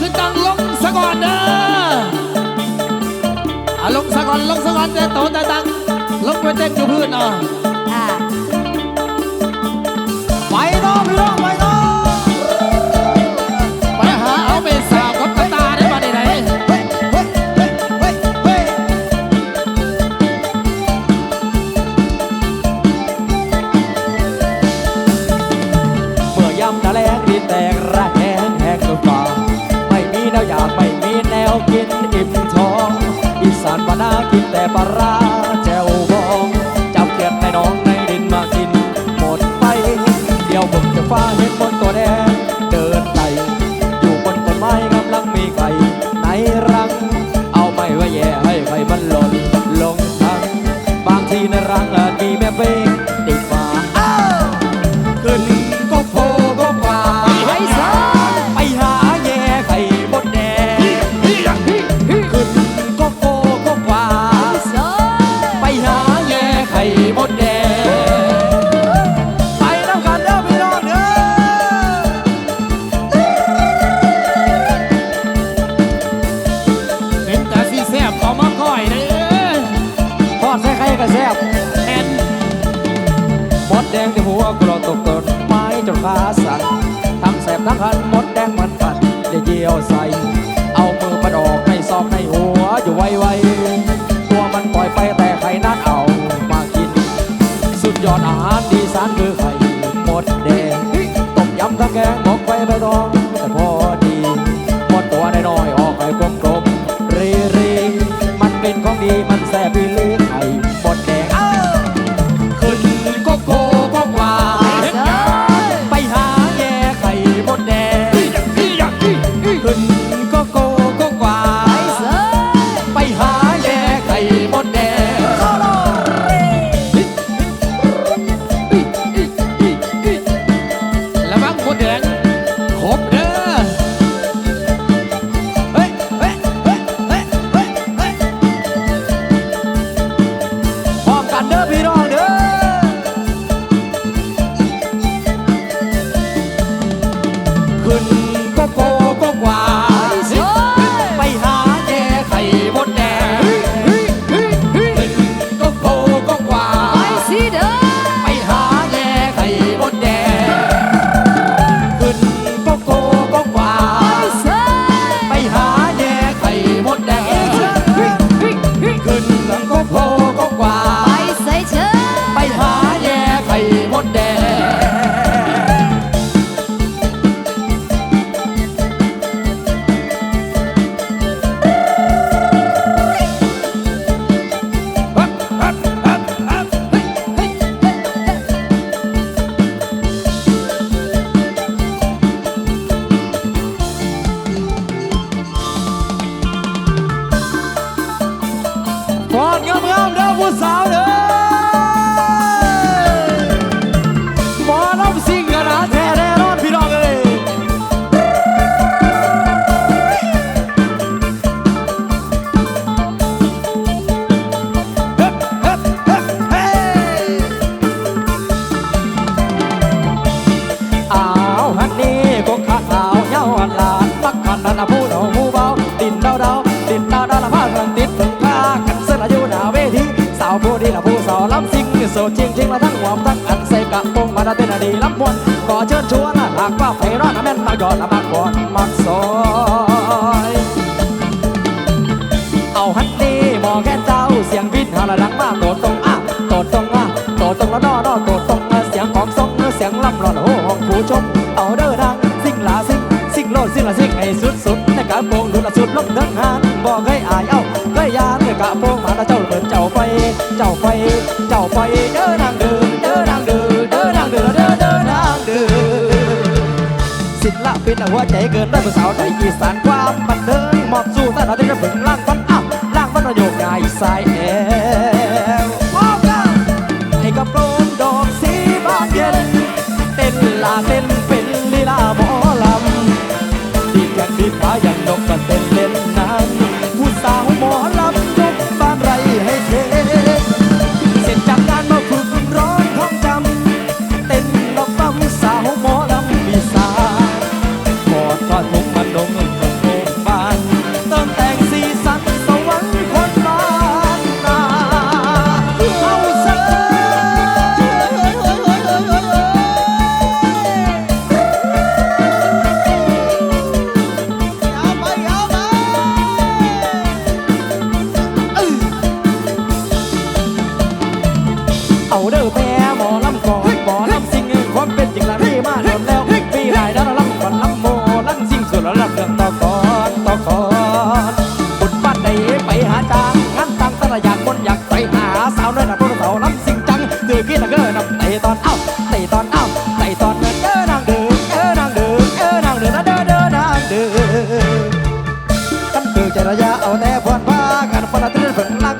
ขึ้นตังลงสะก่อนเด้ออะลงสะก่อนลงสะก่อนเด้อโตแต่ตังลงไปเต้นอยู่พื้นอะอ่าไปน้องพี่น้องไปน้องไปหาเอาเมสาวกับกระตาได้มาได้ไหนเฮ้ยเฮ้ยเฮ้ยเฮ้ยเฮ้ยเมื่อยำตะแลงดินแตกร กิ งที่หัวกรอตกต้นไม้จนขาสั่นทั้งแสบทั้งคันมดแดงมันกัดเดี๋ยวเยี่ยวใส่ เอามือปัดออกในซอกในหัวอยู่ไวๆตัวมันปล่อยไปแต่ใครนั้นเอามากิน สุดยอดอาหารดีสานคือ ขึ้า ดจริงจริงละทั้งหวมทั้งอันใส่กะปงมาดาเต้นอดีลำมวนขอเชิญชวนหากว่าไฟร้อนแม่นมายอดมากก่อนมักซอยเอาฮันนี่มองแค่เจ้าเสียงวินหาละดังมากโตตรงอะโตตรงอะโตตรงล้วนอนอโตตรงเสียงของทรงเสียงลำหลอนโอ้ห้องผู้ชมเอาเด้อดังสิ่งลาสิ่งสิ่งโลดสิ่งละสิ่งให้สุดสุดในกระโปรงดูละสุดลงเดินหานบอกเคยอายเอ้าเคยยานในกะโปงมาแล้วเจ้าเหมือนเจ้าไฟเจ้าไฟ ศิลปินหัวใจเกินร้อยผู้สาวไทยอีสานความบันเทิงมอบสู่ท่านเราได้รับผึ่งล่างฟันอัพล่างฟันประโยคใหญ่สายแอวพร้อมกันให้กับโปรนดอกสีบานเย็นเต้นลาเต้น เด้อแม่หมอลำก่อนหมอลำสิ่งความเป็นจริงละมีมาโดนแล้วมีหลายด้านลำก่อนลำโมลำสิ่งส่วนลำเรื่องต่อก่อนต่อก่อนบุญบ้านใดไปหาจางงานต่างตลาดอยากคนอยากไปหาสาวเนื้อหน้ารุ่นเสาลำสิ่งจังเดือกี้ตะเกินนำเตะตอนเอ้าเตะตอนเอ้าเตะตอนเดินเดินางเดินเดินนางเดินเดินนางเดือนะเดิอเดิอนางเดือกันเกิดจระยาเอาแต่พรพากันพนันเรื่องฝนลัก